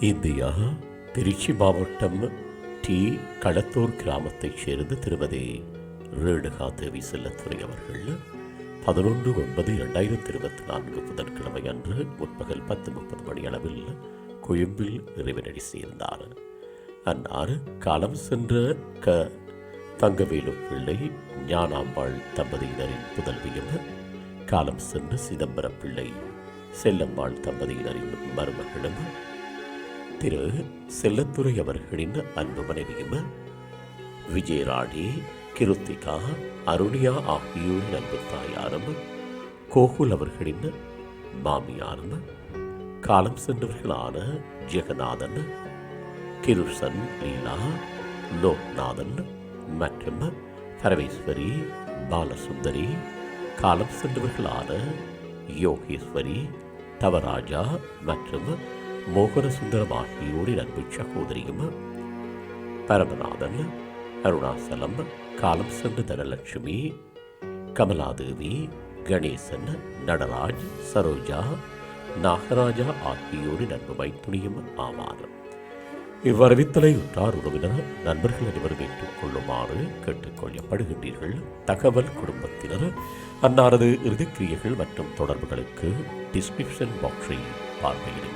India Trichy மாவட்டம் D. Kalathur கிராமத்தைச் சேர்ந்த திருமதி ரேணுகா தேவி செல்லத்துறை அவர்கள் பதினொன்று ஒன்பது இரண்டாயிரத்தி இருபத்தி நான்கு புதன்கிழமை அன்று முற்பகல் பத்து முப்பது மணி அளவில் கொழும்பில் இறைவனடி சேர்ந்தார். அன்னார் காலம் சென்ற க. தங்கவேலு பிள்ளை ஞானாம்பாள் தம்பதியினரின் புதல்வியும் காலம் சென்ற சிதம்பரம் பிள்ளை செல்லம்மாள் தம்பதியினரின் மருமகளும் திரு செல்லத்துறை அவர்களின் அன்பு மனைவியும் விஜயராணி கிருத்திகா அருணியா ஆகியோரின் அன்பு தாயாரும் கோகுல் அவர்களின் மாமியாரும் காலம் சென்றவர்களான ஜெகநாதன் கிருஷன் லீலா லோக்நாதன் மற்றும் சரவேஸ்வரி பாலசுந்தரி காலம் சென்றவர்களான யோகேஸ்வரி தவராஜா மற்றும் மோகனசுந்தரம் ஆகியோரின் அன்பு சகோதரியும் பரமநாதன் அருணாசலம் காலம் சென்ற தனலட்சுமி கமலாதேவி கணேசன் நடராஜ் சரோஜா நாகராஜா ஆகியோரின் அன்பு மைத்துணியும் ஆவார். இவ்வறிவித்தலை உற்றார் உறவினர் நண்பர்கள் அனைவரும் ஏற்றுக்கொள்ளுமாறு கேட்டுக்கொள்ளப்படுகின்றீர்கள். தகவல் குடும்பத்தினர் அன்னாரது இறுதிக்கிரியைகள் மற்றும் தொடர்புகளுக்கு டிஸ்கிரிப்ஷன் பாக்ஸை பார்வையிடுங்கள்.